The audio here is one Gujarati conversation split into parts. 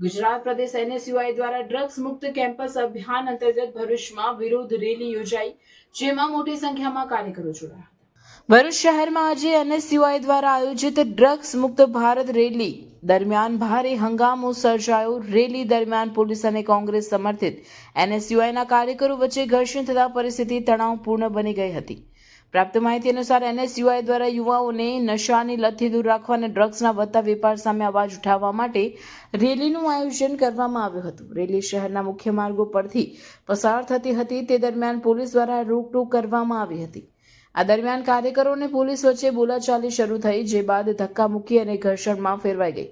ગુજરાત પ્રદેશ એનએસયુઆઈ દ્વારા ડ્રગ્સ મુક્ત કેમ્પસ અભિયાન અંતર્ગત ભરૂચમાં વિરોધ રેલી યોજાઈ, જેમાં મોટી સંખ્યામાં કાર્યકરો જોડાયા હતા. ભરૂચ શહેરમાં આજે એનએસયુઆઈ દ્વારા આયોજિત ડ્રગ્સ મુક્ત ભારત રેલી દરમિયાન ભારે હંગામો સર્જાયો. રેલી દરમિયાન પોલીસ અને કોંગ્રેસ સમર્થિત. એનએસયુઆઈના કાર્યકરો વચ્ચે ઘર્ષણ થતા પરિસ્થિતિ તણાવપૂર્ણ બની ગઈ હતી. પ્રાપ્ત માહિતી અનુસાર એનએસયુઆઈ દ્વારા યુવાઓને નશાની લતથી દૂર રાખવા અને ડ્રગ્સના વધતા વેપાર સામે અવાજ ઉઠાવવા માટે રેલીનું આયોજન કરવામાં આવ્યું હતું. રેલી શહેરના મુખ્ય માર્ગો પરથી પસાર થતી હતી. તે દરમિયાન પોલીસ દ્વારા રોકટોક કરવામાં આવી હતી. આ દરમિયાન કાર્યકરો અને પોલીસ વચ્ચે બોલાચાલી શરૂ થઈ, જે બાદ ધક્કા મૂકી અને ઘર્ષણમાં ફેરવાઈ ગઈ.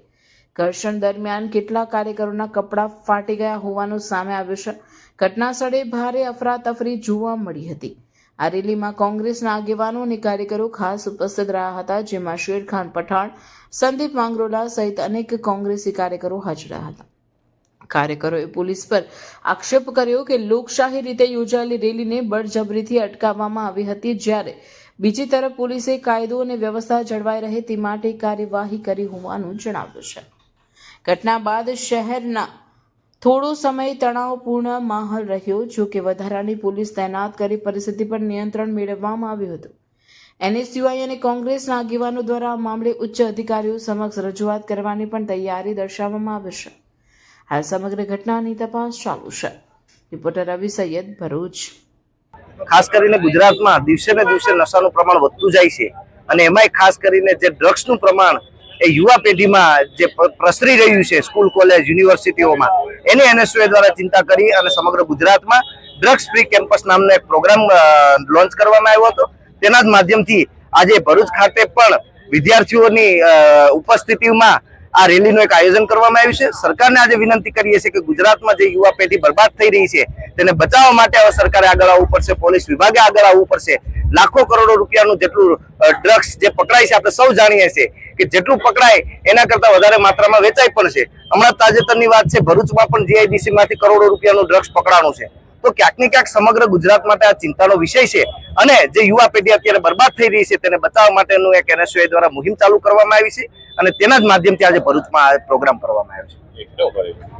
ઘર્ષણ દરમિયાન કેટલાક કાર્યકરોના કપડાં ફાટી ગયા હોવાનું સામે આવ્યું છે. ઘટના સ્થળે ભારે અફરાતફરી જોવા મળી હતી. આ રેલીમાં કોંગ્રેસના આગેવાનો અને કાર્યકરો ખાસ ઉપસ્થિત રહ્યા હતા, જેમાં શેરખાન પઠાણ, સંદીપ માંગરોલા સહિત અનેક કોંગ્રેસી કાર્યકરો હાજર હતા. કાર્યકરોએ પોલીસ પર આક્ષેપ કર્યો કે લોકશાહી રીતે યોજાયેલી રેલીને બળજબરીથી અટકાવવામાં આવી હતી, જ્યારે બીજી તરફ પોલીસે કાયદો અને વ્યવસ્થા જળવાઈ રહે તે માટે કાર્યવાહી કરી હોવાનું જણાવ્યું છે. ઘટના બાદ શહેરના થોડો સમય તણાવપૂર્ણ માહોલ રહ્યો, જો કે વધારાની પોલીસ તૈનાત કરી પરિસ્થિતિ પર નિયંત્રણ મેળવવામાં આવ્યું હતું. એનએસયુઆઈ અને કોંગ્રેસના આગેવાનો દ્વારા આ મામલે ઉચ્ચ અધિકારીઓ સમક્ષ રજૂઆત કરવાની પણ તૈયારી દર્શાવવામાં આવી છે. હાલ સમગ્ર ઘટનાની તપાસ ચાલુ છે. રિપોર્ટર રવિ સૈયદ ભરૂચ. ખાસ કરીને ગુજરાતમાં દિવસે ને દિવસે નશાનું પ્રમાણ વધતું જાય છે અને એમાંય ખાસ કરીને જે ડ્રગ્સનું પ્રમાણ એ યુવા પેઢીમાં જે પ્રસરી રહ્યું છે સ્કૂલ, કોલેજ, યુનિવર્સિટીઓમાં, એની એનએસયુએ દ્વારા ચિંતા કરી અને સમગ્ર ગુજરાતમાં ડ્રગ્સ ફ્રી કેમ્પસ નામનો એક પ્રોગ્રામ લોન્ચ કરવામાં આવ્યો હતો. તેના જ માધ્યમથી આજે ભરૂચ ખાતે પણ વિદ્યાર્થીઓની ઉપસ્થિતિમાં આ રેલીનું એક આયોજન કરવામાં આવ્યું છે. સરકારને આજે વિનંતી કરીએ છીએ કે ગુજરાતમાં જે યુવા પેઢી બરબાદ થઈ રહી છે, તેને બચાવવા માટે હવે સરકારે આગળ આવવું પડશે, પોલીસ વિભાગે આગળ આવવું પડશે. લાખો કરોડો રૂપિયાનું જેટલું ડ્રગ્સ જે પકડાય છે, આપણે સૌ જાણીએ છીએ કે જેટલું પકડાય, એના કરતા વધારે માત્રામાં વેચાય પણ છે. હમણાં તાજેતરની વાત છે, ભરૂચમાં પણ જીઆઈડીસી માંથી કરોડો રૂપિયાનું ડ્રગ્સ પકડાણું છે. તો ક્યાંક ને ક્યાંક સમગ્ર ગુજરાત માટે આ ચિંતાનો વિષય છે અને જે યુવા પેઢી અત્યારે બરબાદ થઈ રહી છે, તેને બચાવવા માટેનું એક એનએસયુઆઈ દ્વારા મુહિમ ચાલુ કરવામાં આવી છે અને તેના જ માધ્યમથી આજે ભરૂચમાં આ પ્રોગ્રામ કરવામાં આવ્યો છે.